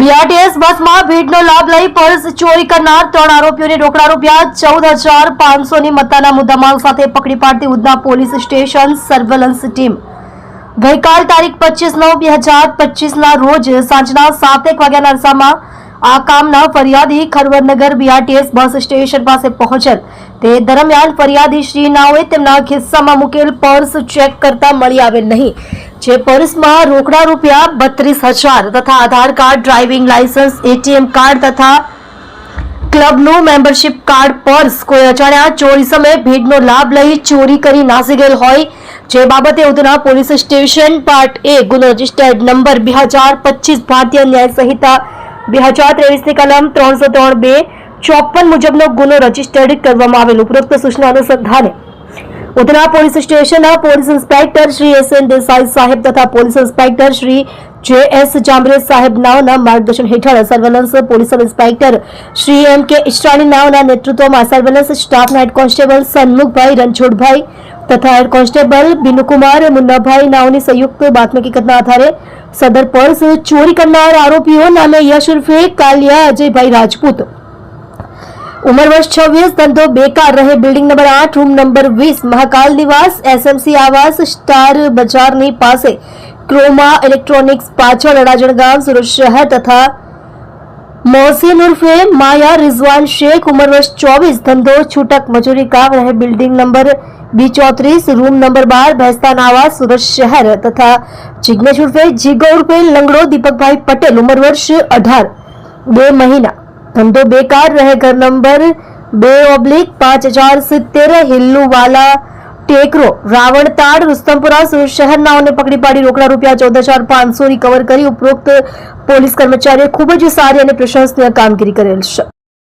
BRTS બસમાં ભીડનો લાભ લઈ પર્સ ચોરી કરનાર ત્રણ આરોપીઓને રોકડા રૂપિયા ચૌદ હજાર પાંચસોની મત્તાના મુદ્દામાલ સાથે પકડી પાડતી Udhna police station surveillance team. ગઈકાલ તારીખ પચીસ નવ બે હજાર પચીસના રોજ સાંજના સાતેક વાગ્યાના અરસામાં આ કામના ફરિયાદી ખરવરનગર બીઆરટીએસ બસ સ્ટેશન પાસે પહોંચેલ. તે દરમિયાન ફરિયાદી શ્રી નાઓએ તેમના ખિસ્સામાં મૂકેલ પર્સ ચેક કરતા મળી આવેલ નહીં. જે પર્સમાં રોકડા રૂપિયા બત્રીસ હજાર તથા Aadhaar card, driving licence ATM card તથા ક્લબનું મેમ્બરશિપ કાર્ડ પર્સ કોઈ અજાણ્યા ચોરી સમયે ભીડનો લાભ લઈ ચોરી કરી નાસી ગયેલ હોય. જે બાબતે Udhna police station part A ગુનો રજિસ્ટર્ડ નંબર બે હજાર પચીસ ભારતીય ન્યાય સંહિતા બે હજાર ત્રેવીસની કલમ ત્રણસો ત્રણ બે ચોપન મુજબનો ગુનો રજીસ્ટર્ડ કરવામાં આવેલ. ઉપરોક્ત સૂચના અનુસંધાને ઉધના પોલીસ સ્ટેશનના police inspector Shri S N Desai સાહેબ તથા પોલીસ ઇન્સ્પેક્ટર શ્રી જે એસ જાંબરે સાહેબ નાઓના માર્ગદર્શન હેઠળ surveillance police inspector Shri M K Istrani નાઓના નેતૃત્વમાં સર્વેલન્સ સ્ટાફના હેડ કોન્સ્ટેબલ સન્મુખભાઈ રણછોડભાઈ તથા હેડ કોન્સ્ટેબલ બિનુકુમાર મુન્નાભાઈ નાઓની સંયુક્ત બાતમી હકીકતના આધારે સદર પર્સ ચોરી કરનાર આરોપીઓ નામે યશ ઉર્ફે કાલિયા અજયભાઈ રાજપૂત ઉંમર વર્ષ છવ્વીસ ધંધો બેકાર રહે બિલ્ડિંગ નંબર આઠ રૂમ નંબર વીસ મહાકાલ નિવાસ એસએમસી આવાસ સ્ટાર બજારની પાસે ક્રોમા ઇલેક્ટ્રોનિક્સ પાછળ અડાજણ ગામ સુરત શહેર તથા મોહસિન ઉર્ફે માયા રિઝવાન શેખ ઉંમર વર્ષ ચોવીસ ધંધો છૂટક મજૂરી કામ રહે બિલ્ડિંગ નંબર બી ચોત્રીસ રૂમ નંબર બાર ભેસ્તાન આવાસ સુરત શહેર તથા જિગ્નેશ ઉર્ફે જીગો ઉર્ફે લંગડો દીપકભાઈ પટેલ ઉંમર વર્ષ અઢાર બે મહિના ધંધો બેકાર રહે ઘર નંબર બે ઓબ્લિક પાંચ હજાર સિત્તેર હિલ્લુવાલા ટેકરો રાવણતાડ રુસ્તમપુરા સુરત શહેરનાઓને પકડી પાડી રોકડા રૂપિયા ચૌદ હજાર પાંચસો રિકવર કરી ઉપરોક્ત પોલીસ કર્મચારીએ ખૂબ જ સારી અને પ્રશંસનીય કામગીરી કરેલ છે